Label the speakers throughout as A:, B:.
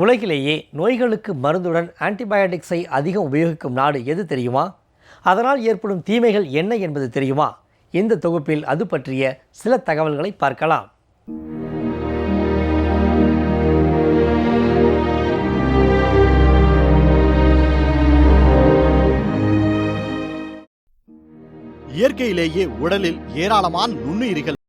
A: உலகிலேயே நோய்களுக்கு மருந்துடன் ஆன்டிபயோட்டிக்ஸை அதிகம் உபயோகிக்கும் நாடு எது தெரியுமா? அதனால் ஏற்படும் தீமைகள் என்ன என்பது தெரியுமா? இந்த தொகுப்பில் அது பற்றிய சில தகவல்களை பார்க்கலாம்.
B: இயற்கையிலேயே உடலில் ஏராளமான நுண்ணுயிரிகள்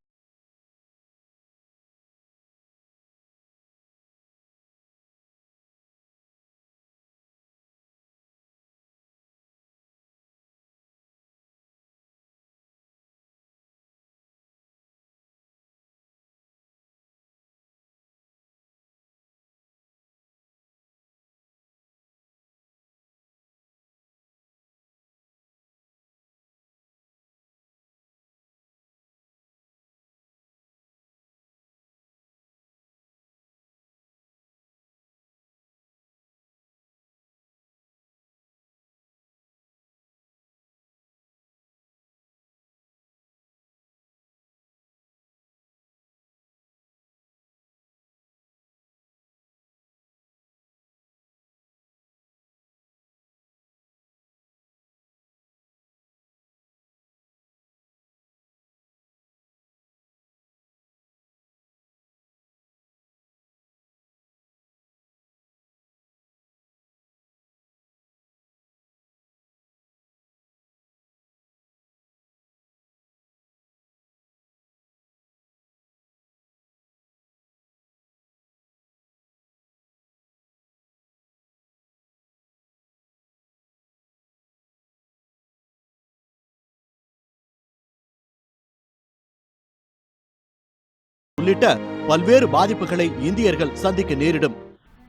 B: உள்ளிட்ட பல்வேறு பாதிப்புகளை இந்தியர்கள் சந்திக்க நேரிடும்.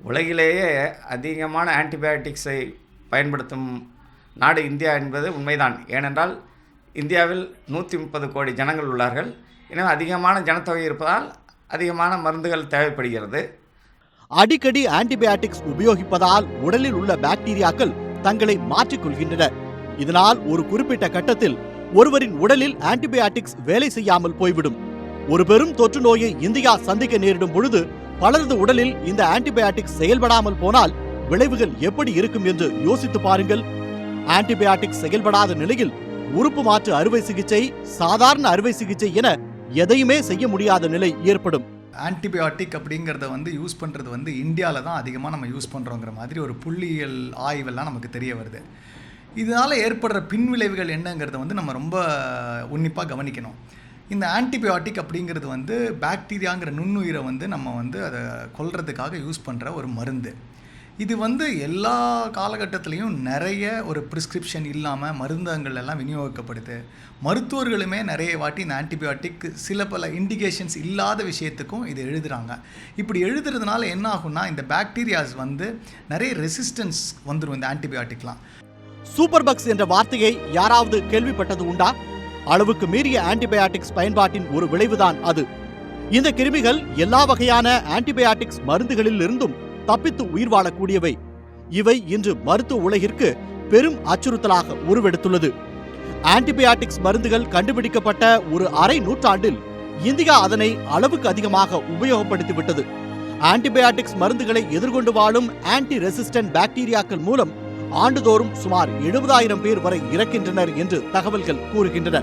C: உலகிலேயே அதிகமான ஆன்டிபயோட்டிக்ஸை பயன்படுத்தும் நாடு இந்தியா என்பது உண்மைதான். ஏனென்றால் இந்தியாவில் நூற்றி முப்பது கோடி ஜனங்கள் உள்ளார்கள். எனவே அதிகமான ஜனத்தொகை இருப்பதால் அதிகமான மருந்துகள் தேவைப்படுகிறது.
B: அடிக்கடி ஆன்டிபயாட்டிக்ஸ் உபயோகிப்பதால் உடலில் உள்ள பாக்டீரியாக்கள் தங்களை மாற்றிக் கொள்கின்றன. இதனால் ஒரு குறிப்பிட்ட கட்டத்தில் ஒருவரின் உடலில் ஆன்டிபயாட்டிக்ஸ் வேலை செய்யாமல் போய்விடும். ஒரு பெரும் தொற்று நோயை இந்தியா சந்திக்க நேரிடும் பொழுது பலரது உடலில் இந்த ஆன்டிபயாட்டிக் செயல்படாமல் போனால் விளைவுகள் எப்படி இருக்கும் என்று யோசித்து பாருங்கள். ஆன்டிபயாட்டிக் செயல்படாத நிலையில் உறுப்பு மாற்று அறுவை சிகிச்சை சாதாரண அறுவை சிகிச்சை என எதையுமே செய்ய முடியாத நிலை ஏற்படும்.
D: ஆன்டிபயோட்டிக் அப்படிங்கிறத வந்து யூஸ் பண்ணுறது வந்து இந்தியாவில் தான் அதிகமாக நம்ம யூஸ் பண்ணுறோங்கிற மாதிரி ஒரு புள்ளியியல் ஆய்வெல்லாம் நமக்கு தெரிய வருது. இதனால் ஏற்படுற பின்விளைவுகள் என்னங்கிறத வந்து நம்ம ரொம்ப உன்னிப்பாக கவனிக்கணும். இந்த ஆன்டிபயோட்டிக் அப்படிங்கிறது வந்து பாக்டீரியாங்கிற நுண்ணுயிரை வந்து நம்ம வந்து அதை கொல்றதுக்காக யூஸ் பண்ணுற ஒரு மருந்து. இது வந்து எல்லா காலகட்டத்திலையும் நிறைய ஒரு ப்ரிஸ்கிரிப்ஷன் இல்லாமல் மருந்தகங்கள் எல்லாம் விநியோகிக்கப்படுது. மருத்துவர்களுமே நிறைய வாட்டி இந்த ஆன்டிபயோட்டிக் சில பல இண்டிகேஷன்ஸ் இல்லாத விஷயத்துக்கும் இது எழுதுகிறாங்க இப்படி எழுதுறதுனால என்ன ஆகும்னா இந்த பாக்டீரியாஸ் வந்து நிறைய ரெசிஸ்டன்ஸ் வந்துடும் இந்த ஆன்டிபயோட்டிக்லாம்
B: சூப்பர் பக்ஸ் என்ற வார்த்தையை யாராவது கேள்விப்பட்டது உண்டா? அளவுக்கு மீறிய ஆன்டிபயாட்டிக்ஸ் பயன்பாட்டின் ஒரு விளைவுதான் அது. இந்த கிருமிகள் எல்லா வகையான ஆன்டிபயாட்டிக்ஸ் மருந்துகளில் இருந்தும் தப்பித்து உயிர் வாழக்கூடியவை. இவை இன்று மருத்துவ உலகிற்கு பெரும் அச்சுறுத்தலாக உருவெடுத்துள்ளது. ஆன்டிபயாட்டிக்ஸ் மருந்துகள் கண்டுபிடிக்கப்பட்ட ஒரு அரை நூற்றாண்டில் இந்தியா அதனை அளவுக்கு அதிகமாக உபயோகப்படுத்தி விட்டது ஆன்டிபயாட்டிக்ஸ் மருந்துகளை எதிர்கொண்டு வாழும் ஆன்டி ரெசிஸ்டன்ட் பாக்டீரியாக்கள் மூலம் ஆண்டுதோறும் சுமார் எழுபதாயிரம் பேர் வரை இறக்கின்றனர் என்று தகவல்கள் கூறுகின்றன.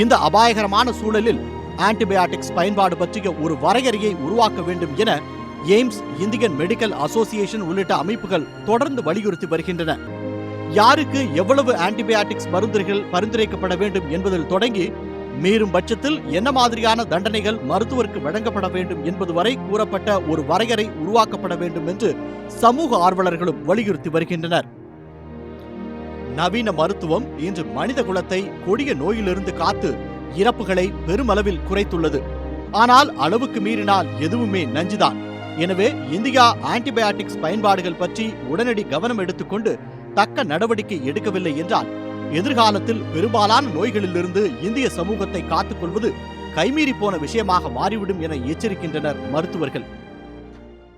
B: இந்த அபாயகரமான சூழலில் ஆன்டிபயாட்டிக்ஸ் பயன்பாடு பற்றிய ஒரு வரையறையை உருவாக்க வேண்டும் என எய்ம்ஸ் இந்தியன் மெடிக்கல் அசோசியேஷன் உள்ளிட்ட அமைப்புகள் தொடர்ந்து வலியுறுத்தி வருகின்றன. யாருக்கு எவ்வளவு ஆன்டிபயாட்டிக்ஸ் மருந்துகள் பரிந்துரைக்கப்பட வேண்டும் என்பதில் தொடங்கி மீறும் பட்சத்தில் என்ன மாதிரியான தண்டனைகள் மருத்துவருக்கு வழங்கப்பட வேண்டும் என்பது வரை கூறப்பட்ட ஒரு வரையறை உருவாக்கப்பட வேண்டும் என்று சமூக ஆர்வலர்களும் வலியுறுத்தி வருகின்றனர். நவீன மருத்துவம் இன்று மனித குலத்தை கொடிய நோயிலிருந்து காத்து இறப்புகளை பெருமளவில் குறைத்துள்ளது. ஆனால் அளவுக்கு மீறினால் எதுவுமே நஞ்சுதான். எனவே இந்தியா ஆன்டிபயாட்டிக்ஸ் பயன்பாடுகள் பற்றி உடனடி கவனம் எடுத்துக்கொண்டு தக்க நடவடிக்கை எடுக்கவில்லை என்றால் எதிர்காலத்தில் பெரும்பாலான நோய்களிலிருந்து இந்திய சமூகத்தை காத்துக்கொள்வது கைமீறி போன விஷயமாக மாறிவிடும் என எச்சரிக்கின்றனர் மருத்துவர்கள்.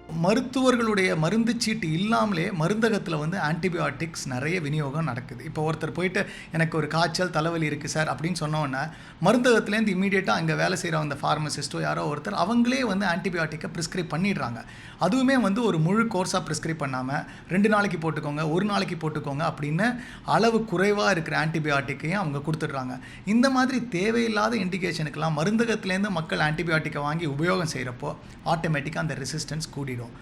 D: மருத்துவர்களுடைய மருந்து சீட்டு இல்லாமலே மருந்தகத்தில் வந்து ஆன்டிபயோட்டிக்ஸ் நிறைய விநியோகம் நடக்குது. இப்போ ஒருத்தர் போயிட்டு எனக்கு ஒரு காய்ச்சல் தலைவலி இருக்குது சார் அப்படின்னு சொன்னோன்னே மருந்தகத்துலேருந்து இமீடியட்டாக அங்கே வேலை செய்கிற அந்த ஃபார்மசிஸ்ட்டோ யாரோ ஒருத்தர் அவங்களே வந்து ஆன்டிபயோட்டிக்கை ப்ரிஸ்கிரைப் பண்ணிடுறாங்க. அதுவுமே வந்து ஒரு முழு கோர்ஸாக ப்ரிஸ்கிரைப் பண்ணாமல் ரெண்டு நாளைக்கு போட்டுக்கோங்க ஒரு நாளைக்கு போட்டுக்கோங்க அப்படின்னு அளவு குறைவாக இருக்கிற ஆன்டிபயோட்டிக்கையும் அவங்க கொடுத்துட்றாங்க. இந்த மாதிரி தேவையில்லாத இண்டிகேஷனுக்கெல்லாம் மருந்தகத்துலேருந்து மக்கள் ஆன்டிபயோட்டிக்கை வாங்கி உபயோகம் செய்கிறப்போ ஆட்டோமேட்டிக்காக அந்த ரெசிஸ்டன்ஸ் கூடி கூடிடும்